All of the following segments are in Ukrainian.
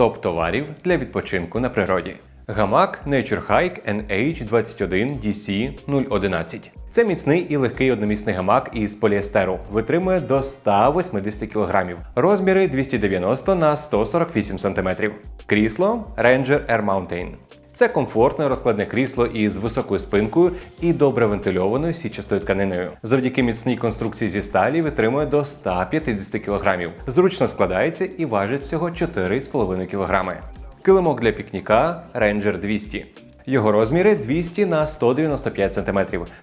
топ товарів для відпочинку на природі. Гамак Nature Hike NH21 DC 011. Це міцний і легкий одномісний гамак із поліестеру. Витримує до 180 кг. Розміри 290 на 148 см. Крісло Ranger Air Mountain. Це комфортне розкладне крісло із високою спинкою і добре вентильованою січастою тканиною. Завдяки міцній конструкції зі сталі витримує до 150 кг. Зручно складається і важить всього 4,5 кг. Килимок для пікніка Ranger 200. Його розміри 200 на 195 см,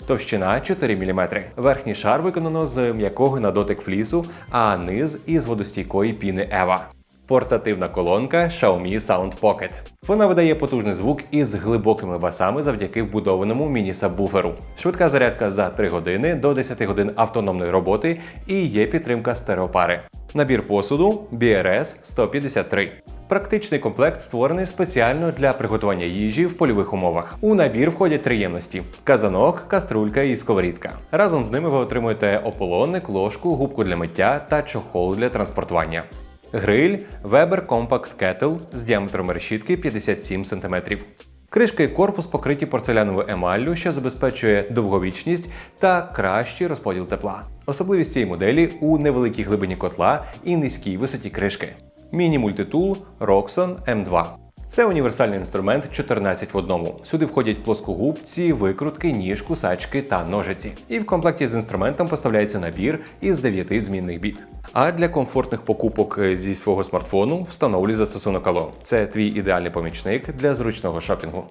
товщина 4 мм. Верхній шар виконано з м'якого на дотик флісу, а низ із водостійкої піни Eva. Портативна колонка Xiaomi Sound Pocket. Вона видає потужний звук із глибокими басами завдяки вбудованому міні-сабвуферу. Швидка зарядка за 3 години до 10 годин автономної роботи і є підтримка стереопари. Набір посуду BRS 153. Практичний комплект створений спеціально для приготування їжі в польових умовах. У набір входять три ємності: казанок, каструлька і сковорідка. Разом з ними ви отримуєте ополонник, ложку, губку для миття та чохол для транспортування. Гриль Weber Compact Kettle з діаметром решітки 57 см. Кришка і корпус покриті порцеляновою емаллю, що забезпечує довговічність та кращий розподіл тепла. Особливість цієї моделі у невеликій глибині котла і низькій висоті кришки. Міні-мультитул Roxon M2. Це універсальний інструмент 14 в одному. Сюди входять плоскогубці, викрутки, ніж, кусачки та ножиці. І в комплекті з інструментом поставляється набір із 9 змінних біт. А для комфортних покупок зі свого смартфону встановлюй застосунок Allo. Це твій ідеальний помічник для зручного шопінгу.